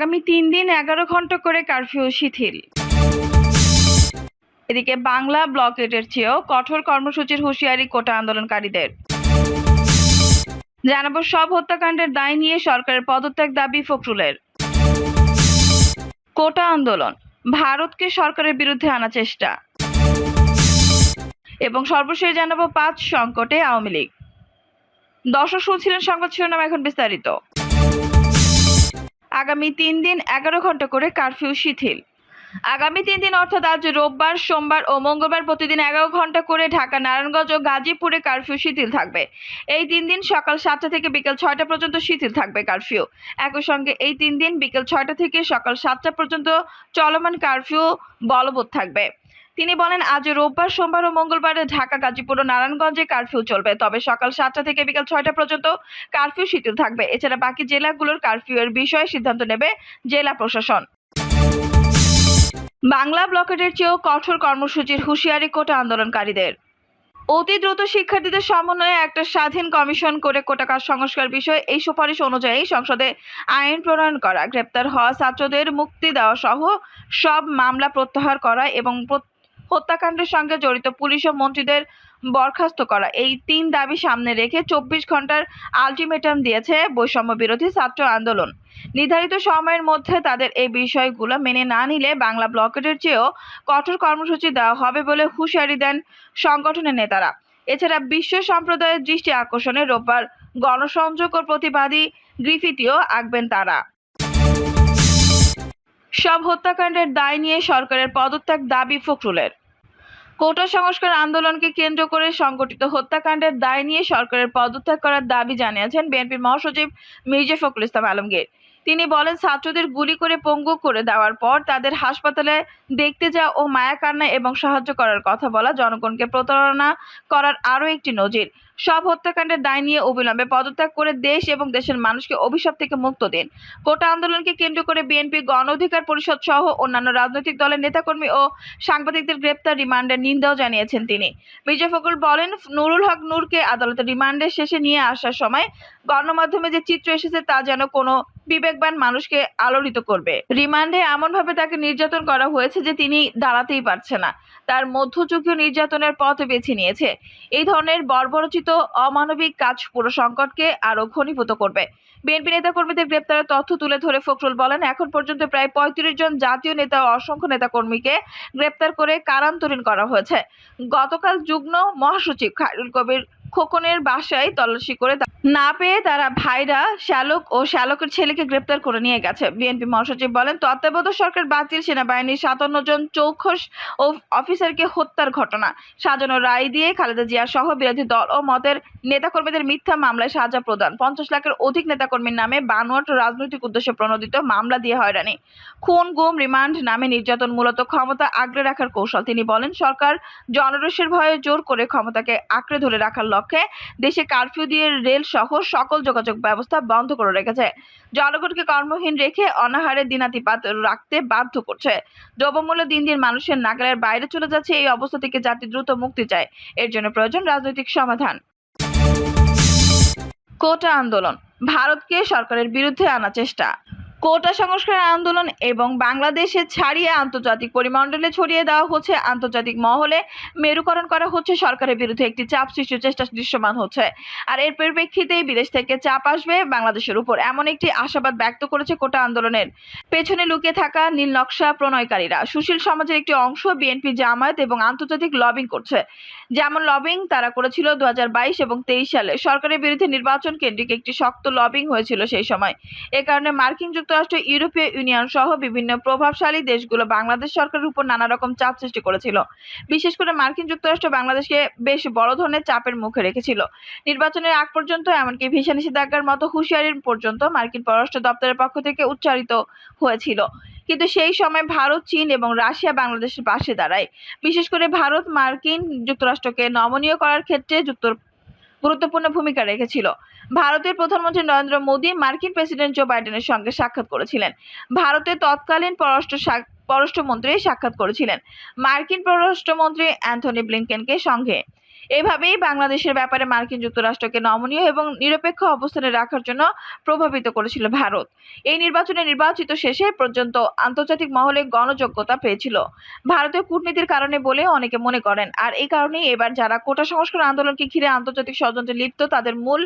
আগামী তিন দিন এগারো ঘণ্টা করে কারফিউ শিথিল। এদিকে বাংলা ব্লকেটের চেয়েও কঠোর কর্মসূচির হুঁশিয়ারি কোটা আন্দোলনকারীদের। জানাব সব হত্যাকাণ্ডের দায় নিয়ে সরকারের পদত্যাগ দাবি ফখরুলের। কোটা আন্দোলন, ভারতকে সরকারের বিরুদ্ধে আনা চেষ্টা। এবং সর্বশেষ জানাব পাঁচ সংকটে আওয়ামী লীগ। দর্শক শুনছিলেন সংবাদ শিরোনাম এখন বিস্তারিত। আগামী তিন দিন এগারো ঘণ্টা করে কারফিউ শিথিল। আগামী তিন দিন অর্থাৎ আজ রোববার, সোমবার ও মঙ্গলবার প্রতিদিন এগারো ঘণ্টা করে ঢাকা, নারায়ণগঞ্জ ও গাজীপুরে কারফিউ শিথিল থাকবে। এই তিন দিন সকাল সাতটা থেকে বিকেল ছয়টা পর্যন্ত শিথিল থাকবে কারফিউ একই সঙ্গে এই তিন দিন বিকেল ছয়টা থেকে সকাল সাতটা পর্যন্ত চলমান কারফিউ বলবৎ থাকবে। তিনি বলেন, আজ রোববার, সোমবার ও মঙ্গলবারে ঢাকা, গাজীপুর ও নারায়ণগঞ্জে কারফিউ চলবে। তবে সকাল সাতটা থেকে বিকাল ছয়টা পর্যন্ত কারফিউ শিথিল থাকবে। এছাড়া বাকি জেলাগুলোর কারফিউ এর বিষয়ে সিদ্ধান্ত নেবে জেলা প্রশাসন। বাংলা ব্লকেটের চেয়েও কঠোর কর্মসূচির হুঁশিয়ারি কোটা আন্দোলনকারীদের। অতি দ্রুত শিক্ষার্থীদের সমন্বয়ে একটা স্বাধীন কমিশন করে কোটাকার সংস্কার বিষয়ে এই সুপারিশ অনুযায়ী সংসদে আইন প্রণয়ন করা, গ্রেপ্তার হওয়া ছাত্রদের মুক্তি দেওয়া সহ সব মামলা প্রত্যাহার করা এবং হত্যাকাণ্ডের সঙ্গে জড়িত পুলিশ ও মন্ত্রীদের বরখাস্ত করা। এই তিন দাবি সামনে রেখে চব্বিশ ঘণ্টার আলটিমেটাম দিয়েছে বৈষম্য বিরোধী ছাত্র আন্দোলন। নির্ধারিত সময়ের মধ্যে তাদের এই বিষয়গুলো মেনে না নিলে বাংলা ব্লকেটের চেয়েও কঠোর কর্মসূচি দেওয়া হবে বলে হুঁশিয়ারি দেন সংগঠনের নেতারা। এছাড়া বিশ্ব সম্প্রদায়ের দৃষ্টি আকর্ষণে রোববার গণসংযোগ ও প্রতিবাদী গ্রিফিটিও আঁকবেন তারা। সব হত্যাকাণ্ডের দায় নিয়ে সরকারের পদত্যাগ দাবি ফখরুলের। কোটা সংস্কার আন্দোলনকে কেন্দ্র করে সংগঠিত হত্যাকাণ্ডের দায় নিয়ে সরকারের পদত্যাগ করার দাবি জানিয়েছেন বিএনপির মহাসচিব মির্জা ফখরুল ইসলাম আলমগীর। তিনি বলেন, ছাত্রদের গুলি করে পঙ্গু করে দেওয়ার পর তাদের হাসপাতালে দেখতে যাওয়া ও মায়া কান্না এবং সাহায্য করার কথা বলা জনগণকে প্রতারণা করার আরও একটি নজির। সব হত্যাকাণ্ডের দায় নিয়ে অবিলম্বে পদত্যাগ করে দেশ এবং দেশের মানুষকে অভিশাপ থেকে মুক্ত দিন। কোটা আন্দোলনকে কেন্দ্র করে বিএনপি গণ অধিকার পরিষদ সহ অন্যান্য রাজনৈতিক দলের নেতাকর্মী ও সাংবাদিকদের গ্রেপ্তার রিমান্ডের নিন্দাও জানিয়েছেন তিনি। মির্জা ফখরুল বলেন, নুরুল হক নূরকে আদালতে রিমান্ডের শেষে নিয়ে আসার সময় গণমাধ্যমে যে চিত্র এসেছে তা যেন কোনো বিবেকবান মানুষকে আলোড়িত করবে। রিমান্ডে এমনভাবে তাকে নির্যাতন করা হয়েছে যে তিনি দাঁড়াতেই পারছে না। তার মধ্যযুগীয় নির্যাতনের পথ বেছে নিয়েছে। এই ধরনের বর্বরচিত, অমানবিক কাজ পুরো সংকটকে আরও ঘনীভূত করবে। বিএনপি নেতাকর্মীদের গ্রেপ্তারের তথ্য তুলে ধরে ফখরুল বলেন, এখন পর্যন্ত প্রায় পঁয়ত্রিশ জন জাতীয় নেতা ও অসংখ্য নেতাকর্মীকে গ্রেপ্তার করে কারান্তরীণ করা হয়েছে। গতকাল যুগ্ম মহাসচিব খায়রুল কবির খোকনের বাসায় তল্লাশি করে না পেয়ে তারা ভাইরা শ্যালক ও শ্যালকের ছেলেকে গ্রেপ্তার করে নিয়ে গেছে। বিএনপি মহাসচিব বলেন, তত্ত্বাবধায়ক সরকার বাতিল, সেনাবাহিনীর সাতান্ন জন চৌখস ও অফিসারকে হত্যার ঘটনা। সাজানো রায় দিয়ে খালেদা জিয়া সহ বিরোধী দল ও মতের নেতাকর্মীদের মিথ্যা মামলায় সাজা প্রদান। পঞ্চাশ লাখের অধিক নেতাকর্মীর নামে বানোয়াট রাজনৈতিক উদ্দেশ্যে প্রণোদিত মামলা দিয়ে হয়রানি। খুন, গুম, রিমান্ড নামে নির্যাতন মূলত ক্ষমতা আঁকড়ে রাখার কৌশল। তিনি বলেন, সরকার জনরোষের ভয়ে জোর করে ক্ষমতাকে আঁকড়ে ধরে রাখার লক্ষ্যে দেশে কারফিউ দিয়ে রেল সহ সকল যোগাযোগ ব্যবস্থা বন্ধ করে রেখেছে। জনগণকে কর্মহীন রেখে অনাহারে দিনাতিপাত রাখতে বাধ্য করছে। দ্রব্যমূল্য দিন দিন মানুষের নাগালের বাইরে চলে যাচ্ছে, এই অবস্থা থেকে জাতি দ্রুত মুক্তি চায়। এর জন্য প্রয়োজন রাজনৈতিক সমাধান। কোটা আন্দোলন, ভারতকে সরকারের বিরুদ্ধে আনা চেষ্টা। কোটা সংস্কার আন্দোলন এবং বাংলাদেশে ছাড়িয়ে আন্তর্জাতিক পরিমণ্ডলে ছড়িয়ে দেওয়া হচ্ছে আন্তর্জাতিক মহলে মেরুকরণ করা হচ্ছে সরকারের বিরুদ্ধে একটি চাপ সৃষ্টির চেষ্টা দৃশ্যমান হচ্ছে। আর এর পরিপ্রেক্ষিতেই বিদেশ থেকে চাপ আসবে বাংলাদেশের উপর এমন একটি আশাবাদ ব্যক্ত করেছে কোটা আন্দোলনের। পেছনে লুকিয়ে থাকা নীল নকশা প্রণয়কারীরা। সুশীল সমাজের একটি অংশ বিএনপি জামায়াত এবং আন্তর্জাতিক লবিং করছে। যেমন লবিং তারা করেছিল দু হাজার বাইশ এবং তেইশ সালে। সরকারের বিরুদ্ধে নির্বাচন কেন্দ্রিক একটি শক্ত লবিং হয়েছিল সেই সময়। এ কারণে মার্কিন যুক্তরাষ্ট্র, ইউরোপীয় ইউনিয়ন সহ বিভিন্ন প্রভাবশালী দেশগুলো বাংলাদেশ সরকারের উপর নানা রকম চাপ সৃষ্টি করেছিল। বিশেষ করে মার্কিন যুক্তরাষ্ট্র বাংলাদেশকে বেশ বড় ধরনের চাপের মুখে রেখেছিল। নির্বাচনের আগ পর্যন্ত, এমনকি ভিসা নিষেধাজ্ঞার মতো হুঁশিয়ারির পর্যন্ত মার্কিন পররাষ্ট্র দপ্তরের পক্ষ থেকে উচ্চারিত হয়েছিল। কিন্তু সেই সময় ভারত, চীন এবং রাশিয়া বাংলাদেশের পাশে দাঁড়ায়। বিশেষ করে ভারত, মার্কিন যুক্তরাষ্ট্রকে নমনীয় করার ক্ষেত্রে যুক্ত গুরুত্বপূর্ণ ভূমিকা রেখেছিল। ভারতের প্রধানমন্ত্রী নরেন্দ্র মোদী মার্কিন প্রেসিডেন্ট জো বাইডেনের সঙ্গে সাক্ষাৎ করেছিলেন। ভারতের তৎকালীন পররাষ্ট্র পররাষ্ট্রমন্ত্রী সাক্ষাৎ করেছিলেন। মার্কিন পররাষ্ট্রমন্ত্রী অ্যান্থনি ব্লিংকেনকে সঙ্গে এভাবেই বাংলাদেশের ব্যাপারে মার্কিন যুক্তরাষ্ট্রকে নমনীয় এবং নিরপেক্ষ অবস্থানে রাখার জন্য প্রভাবিত করেছিল ভারত। এই নির্বাচনে নির্বাচিত শেষে পর্যন্ত আন্তর্জাতিক মহলে গণযোগ্যতা পেয়েছিল। ভারতীয় কূটনীতির কারণে বলে অনেকে মনে করেন। আর এই কারণেই এবার যারা কোটা সংস্কার আন্দোলনকে ঘিরে আন্তর্জাতিক ষড়যন্ত্রে লিপ্ত, তাদের মূল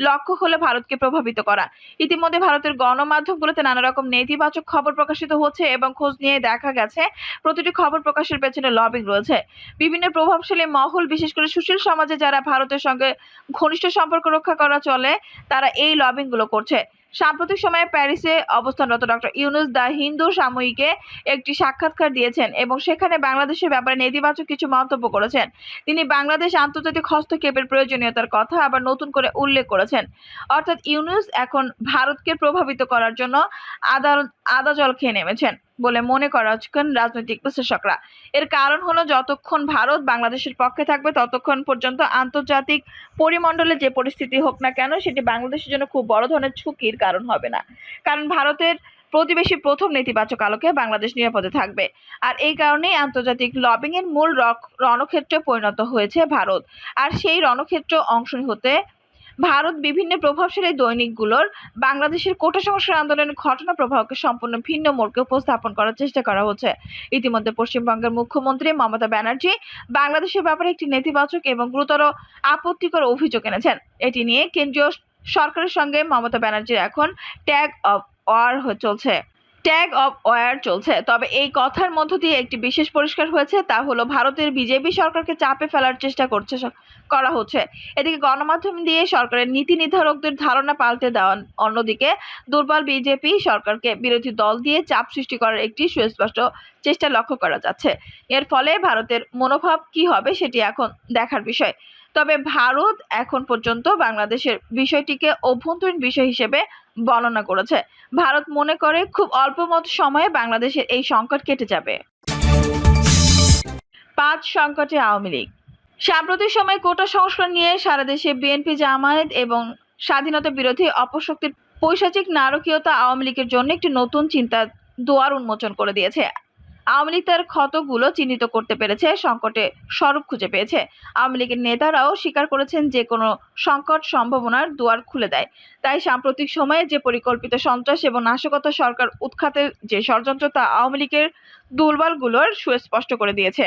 লক্ষ্য হলো ভারতকে প্রভাবিত করা। ইতিমধ্যে ভারতের গণমাধ্যমগুলোতে নানা রকম নেতিবাচক খবর প্রকাশিত হচ্ছে এবং খোঁজ নিয়ে দেখা গেছে, প্রতিটি খবর প্রকাশের পেছনে লবিং রয়েছে। বিভিন্ন প্রভাবশালী মহল, বিশেষ করে সুশীল সমাজে যারা ভারতের সঙ্গে ঘনিষ্ঠ সম্পর্ক রক্ষা করা চলে, তারা এই লবিংগুলো করছে। সাম্প্রতিক সময়ে প্যারিসে অবস্থানরত ডক্টর ইউনুস দ্য হিন্দু সাময়িকে একটি সাক্ষাৎকার দিয়েছেন এবং সেখানে বাংলাদেশের ব্যাপারে নেতিবাচক কিছু মন্তব্য করেছেন। তিনি বাংলাদেশ আন্তর্জাতিক হস্তক্ষেপের প্রয়োজনীয়তার কথা আবার নতুন করে উল্লেখ করেছেন। অর্থাৎ ইউনুস এখন ভারতকে প্রভাবিত করার জন্য আদালত আদা জল খেয়ে নেমেছেন। বলে মনে করাচ্ছেন রাজনৈতিক বিশ্লেষকরা। এর কারণ হলো, যতক্ষণ ভারত বাংলাদেশের পক্ষে থাকবে, ততক্ষণ পর্যন্ত আন্তর্জাতিক পরিমণ্ডলে যে পরিস্থিতি হোক না কেন, সেটি বাংলাদেশের জন্য খুব বড় ধরনের ঝুঁকির কারণ হবে না। কারণ ভারতের প্রতিবেশী প্রথম নেতিবাচক আলোকে বাংলাদেশ নিরাপদে থাকবে। আর এই কারণেই আন্তর্জাতিক লবিং এর মূল রক- রণক্ষেত্রে পরিণত হয়েছে ভারত। আর সেই রণক্ষেত্র অংশ হতে ভারত বিভিন্ন প্রভাবশালী দৈনিকগুলোর বাংলাদেশের কোটা সংস্কার আন্দোলনের ঘটনা প্রবাহকে সম্পূর্ণ ভিন্ন মোড়কে উপস্থাপন করার চেষ্টা করা হচ্ছে। ইতিমধ্যে পশ্চিমবঙ্গের মুখ্যমন্ত্রী মমতা ব্যানার্জি বাংলাদেশের ব্যাপারে একটি নেতিবাচক এবং গুরুতর আপত্তিকর অভিযোগ এনেছেন। এটি নিয়ে কেন্দ্রীয় সরকারের সঙ্গে মমতা ব্যানার্জির এখন ট্যাগ অফ ওয়ার চলছে। ট্যাগ অফ ওয়ার চলছে। তবে এই কথার মধ্য দিয়ে একটি বিশেষ পরিষ্কার হয়েছে, তা হলো ভারতের বিজেপি সরকারকে চাপে ফেলার চেষ্টা করছে করা হচ্ছে। এদিকে গণমাধ্যম দিয়ে সরকারের নীতি নির্ধারকদের ধারণা পাল্টে দেওয়া অন্যদিকে দুর্বল বিজেপি সরকারকে বিরোধী দল দিয়ে চাপ সৃষ্টি করার একটি সুস্পষ্ট চেষ্টা লক্ষ্য করা যাচ্ছে। এর ফলে ভারতের মনোভাব কি হবে সেটি এখন দেখার বিষয়। তবে ভারত এখন পর্যন্ত বাংলাদেশের বিষয়টিকে অভ্যন্তরীণ বিষয় হিসেবে বর্ণনা করেছে। ভারত মনে করে খুব অল্প মত সময়ে বাংলাদেশের এই সংকট কেটে যাবে। পাঁচ সংকটে আওয়ামী লীগ। সাম্প্রতিক সময়ে কোটা সংস্কার নিয়ে সারা দেশে বিএনপি, জামায়াত এবং স্বাধীনতা বিরোধী অপশক্তির পৈশাচিক নারকীয়তা আওয়ামী লীগের জন্য একটি নতুন চিন্তা দোয়ার উন্মোচন করে দিয়েছে। আওয়ামী লীগ তার ক্ষতগুলো চিহ্নিত করতে পেরেছে, সংকটে স্বরূপ খুঁজে পেয়েছে। আওয়ামী লীগের নেতারাও স্বীকার করেছেন যে কোনো সংকট সম্ভাবনার দুয়ার খুলে দেয়। তাই সাম্প্রতিক সময়ে যে পরিকল্পিত সন্ত্রাস এবং নাশকতা সরকার উৎখাতের যে ষড়যন্ত্র, তা আওয়ামী লীগের দুর্বলগুলোর সুস্পষ্ট করে দিয়েছে।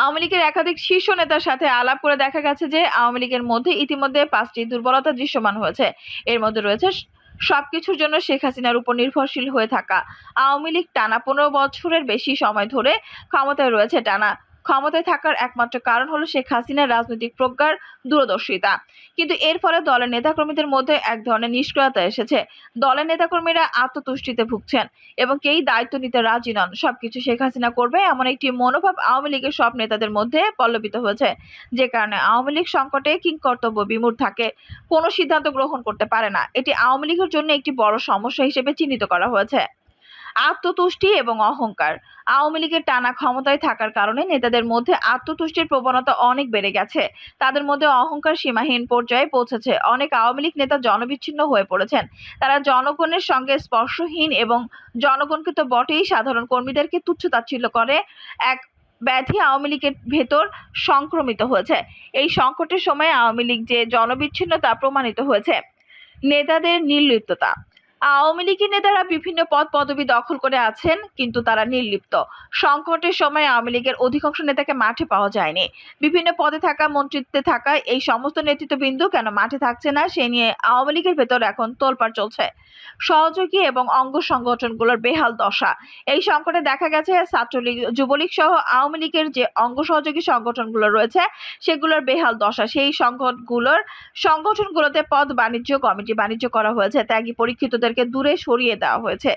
আওয়ামী লীগের একাধিক শীর্ষ নেতার সাথে আলাপ করে দেখা গেছে যে, আওয়ামী লীগের মধ্যে ইতিমধ্যে পাঁচটি দুর্বলতা দৃশ্যমান হয়েছে। এর মধ্যে রয়েছে সবকিছুর জন্য শেখ হাসিনার উপর নির্ভরশীল হয়ে থাকা। আওয়ামী লীগ টানা পনেরো বছরের বেশি সময় ধরে ক্ষমতায় রয়েছে টানা। ক্ষমতায় থাকার একমাত্র কারণ হলো শেখ হাসিনার রাজনৈতিক প্রজ্ঞার দূরদর্শিতা। কিন্তু এর ফলে দলের নেতাকর্মীদের মধ্যে এক ধরনের নিষ্ক্রিয়তা এসেছে। দলের নেতাকর্মীরা আত্মতুষ্টিতে ভুগছেন এবং কেই দায়িত্ব নিতে রাজি নন, সবকিছু শেখ হাসিনা করবে এমন একটি মনোভাব আওয়ামী লীগের সব নেতাদের মধ্যে পল্লবিত হয়েছে। যে কারণে আওয়ামী লীগ সংকটে কিংকর্তব্য বিমূঢ় থাকে, কোনো সিদ্ধান্ত গ্রহণ করতে পারে না। এটি আওয়ামী লীগের জন্য একটি বড় সমস্যা হিসেবে চিহ্নিত করা হয়েছে। আত্মতুষ্টি এবং অহংকার। আওয়ামী লীগের টানা ক্ষমতায় থাকার কারণে নেতাদের মধ্যে আত্মতুষ্টির প্রবণতা অনেক বেড়ে গেছে। তাদের মধ্যে অহংকার সীমাহীন পর্যায়ে পৌঁছেছে। অনেক আওয়ামী লীগ নেতা জনবিচ্ছিন্ন হয়ে পড়েছেন। তারা জনগণের সঙ্গে স্পর্শহীন এবং জনগণকে তো বটেই সাধারণ কর্মীদেরকে তুচ্ছ তাচ্ছিল্য করে। এক ব্যাধি আওয়ামী লীগের ভেতর সংক্রমিত হয়েছে। এই সংকটের সময় আওয়ামী লীগ যে জনবিচ্ছিন্নতা প্রমাণিত হয়েছে, নেতাদের নির্লিপ্ততা। আওয়ামী লীগের নেতারা বিভিন্ন পদ পদবি দখল করে আছেন, কিন্তু তারা নির্লিপ্ত। সংকটের সময় আওয়ামী লীগের অধিকাংশ নেতাকে মাঠে পাওয়া যায়নি। বিভিন্ন পদে থাকা, মন্ত্রিত্বে থাকা এই সমস্ত নেতৃত্ববৃন্দ কেন মাঠে থাকছে না, সে নিয়ে আওয়ামী লীগের ভেতর এখন তোলপাড় চলছে। সহযোগী এবং অঙ্গ সংগঠনগুলোর বেহাল দশা। এই সংকটে দেখা গেছে ছাত্রলীগ, যুবলীগ সহ আওয়ামী লীগের যে অঙ্গ সহযোগী সংগঠনগুলো রয়েছে, সেগুলোর বেহাল দশা। সেই সংগঠনগুলোর সংগঠনগুলোতে পদ বাণিজ্য, কমিটি বাণিজ্য করা হয়েছে। ত্যাগী পরীক্ষিতদেরকে দূরে সরিয়ে দেওয়া হয়েছে।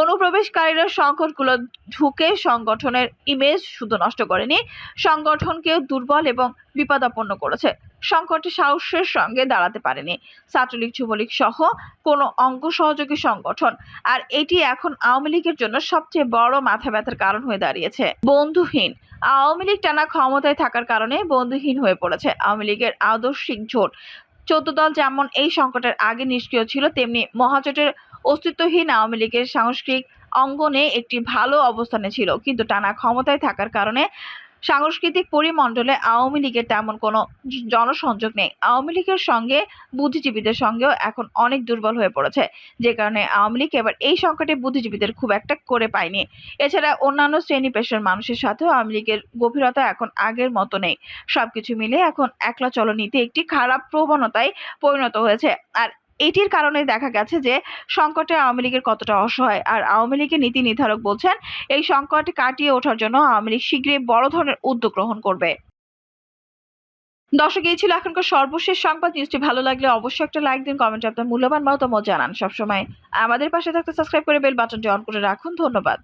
অনুপ্রবেশকারীরা সংকটগুলো ঢুকে সংগঠনের ইমেজ শুধু নষ্ট করেনি, সংগঠনকেও দুর্বল এবং বিপদাপন্ন করেছে। সংকটে সাহসের সঙ্গে দাঁড়াতে পারেনি। ছাত্রলীগ, যুবলীগ সহ কোনো অঙ্গ সহযোগী সংগঠন। আর এটি এখন আওয়ামী লীগের জন্য সবচেয়ে বড় মাথা ব্যথার কারণ হয়ে দাঁড়িয়েছে। বন্ধুহীন। আওয়ামী লীগ টানা ক্ষমতায় থাকার কারণে বন্ধুহীন হয়ে পড়েছে। আওয়ামী লীগের আদর্শিক জোট চোদ্দ দল যেমন এই সংকটের আগে নিষ্ক্রিয় ছিল, তেমনি মহাজোটের অস্তিত্বহীন আওয়ামী লীগের সাংস্কৃতিক অঙ্গনে একটি ভালো অবস্থানে ছিল। কিন্তু টানা ক্ষমতায় থাকার কারণে সাংস্কৃতিক পরিমণ্ডলে আওয়ামী লীগের তেমন কোনো জনসংযোগ নেই। আওয়ামী লীগের সঙ্গে বুদ্ধিজীবীদের সঙ্গেও এখন অনেক দুর্বল হয়ে পড়েছে, যে কারণে আওয়ামী লীগ এবার এই সংকটে বুদ্ধিজীবীদের খুব একটা করে পায়নি। এছাড়া অন্যান্য শ্রেণি পেশার মানুষের সাথেও আওয়ামী লীগের গভীরতা এখন আগের মতো নেই। সবকিছু মিলে এখন একলা চলনীতি একটি খারাপ প্রবণতায় পরিণত হয়েছে। আর এটির কারণে দেখা গেছে যে সংকটে আওয়ামী লীগের কতটা অসহায়। আর আওয়ামী লীগের নীতি নির্ধারক বলছেন, এই সংকট কাটিয়ে ওঠার জন্য আওয়ামী লীগ শীঘ্রই বড় ধরনের উদ্যোগ গ্রহণ করবে। দর্শক, এই ছিল এখনকার সর্বশেষ সংবাদ। নিউজটি ভালো লাগলে অবশ্যই একটা লাইক দিন, কমেন্টে আপনার মূল্যবান মতামত জানান সবসময়। আমাদের পাশে থাকতে সাবস্ক্রাইব করে বেল বাটনটি অন করে রাখুন। ধন্যবাদ।